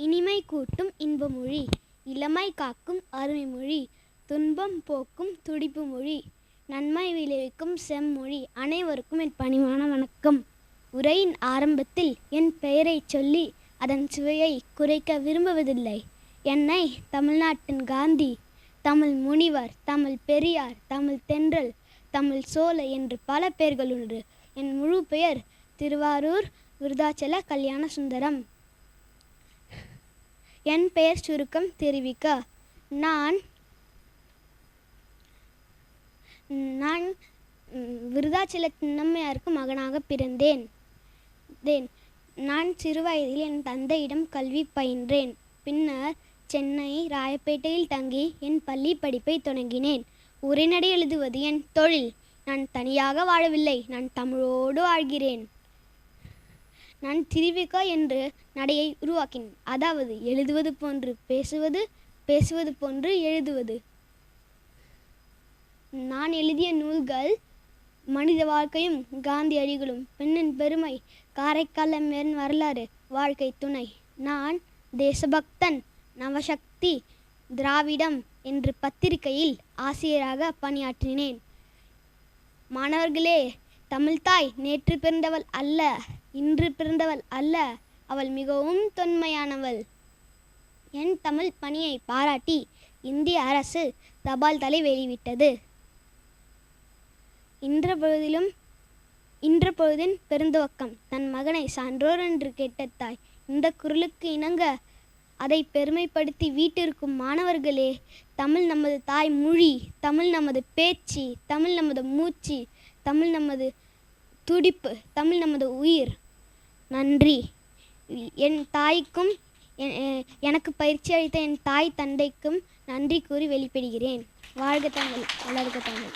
இனிமை கூட்டும் இன்பமொழி இளமை காக்கும் அருமை மொழி துன்பம் போக்கும் துடிப்பு மொழி நன்மை விளைவிக்கும் செம்மொழி அனைவருக்கும் என் பணிவான வணக்கம். உரையின் ஆரம்பத்தில் என் பெயரைச் சொல்லி அதன் சுவையை குறைக்க விரும்புவதில்லை. என்னை தமிழ்நாட்டின் காந்தி தமிழ் முனிவர் தமிழ் பெரியார் தமிழ் தென்றல் தமிழ் சோலை என்று பல பெயர்கள் உண்டு. என் முழு பெயர் திருவாரூர் விருதாச்சல கல்யாண சுந்தரம். என் பெயர் சுருக்கம் தெரிவிக்க. நான் நான் ம், விருதாச்சல மகனாக பிறந்தேன். தேன் நான் சிறுவயதில் என் தந்தையிடம் கல்வி பயின்றேன். பின்னர் சென்னை ராயப்பேட்டையில் தங்கி என் பள்ளி படிப்பை தொடங்கினேன். உரைநடை எழுதுவது என் தொழில். நான் தனியாக வாழவில்லை. நான் தமிழோடு வாழ்கிறேன். நான் திரிவிகா என்று நடையை உருவாக்கினேன். அதாவது எழுதுவது போன்று பேசுவது பேசுவது போன்று எழுதுவது. நான் எழுதிய நூல்கள் மனித வாழ்க்கையும் காந்தியடிகளும் பெண்ணின் பெருமை காரைக்கால் அம்மையாரின் வரலாறு வாழ்க்கை துணை. நான் தேசபக்தன் நவசக்தி திராவிடம் என்று பத்திரிகையில் ஆசிரியராக பணியாற்றினேன். மாணவர்களே தமிழ்தாய் நேற்று பிறந்தவள் அல்ல. இன்று பிறந்தவள் அல்ல அவள் மிகவும் தொன்மையானவள். என் தமிழ் பணியை பாராட்டி இந்திய அரசு தபால் தலை வெளிவிட்டது. இன்ற பொழுதிலும் இன்ற பொழுதின் பெருந்துவக்கம் தன் மகனை சான்றோர் என்று கேட்ட தாய் இந்த குரலுக்கு இணங்க அதை பெருமைப்படுத்தி வீட்டிற்கும் மாணவர்களே தமிழ் நமது தாய் மொழி தமிழ் நமது பேச்சு தமிழ் நமது மூச்சு தமிழ் நமது துடிப்பு தமிழ் நமது உயிர். நன்றி. என் தாய்க்கும் எனக்கு பயிற்சி அளித்த என் தாய் தந்தைக்கும் நன்றி கூறி வெளிப்படுகிறேன். வாழ்க தமிழ் வளர்க தமிழ்.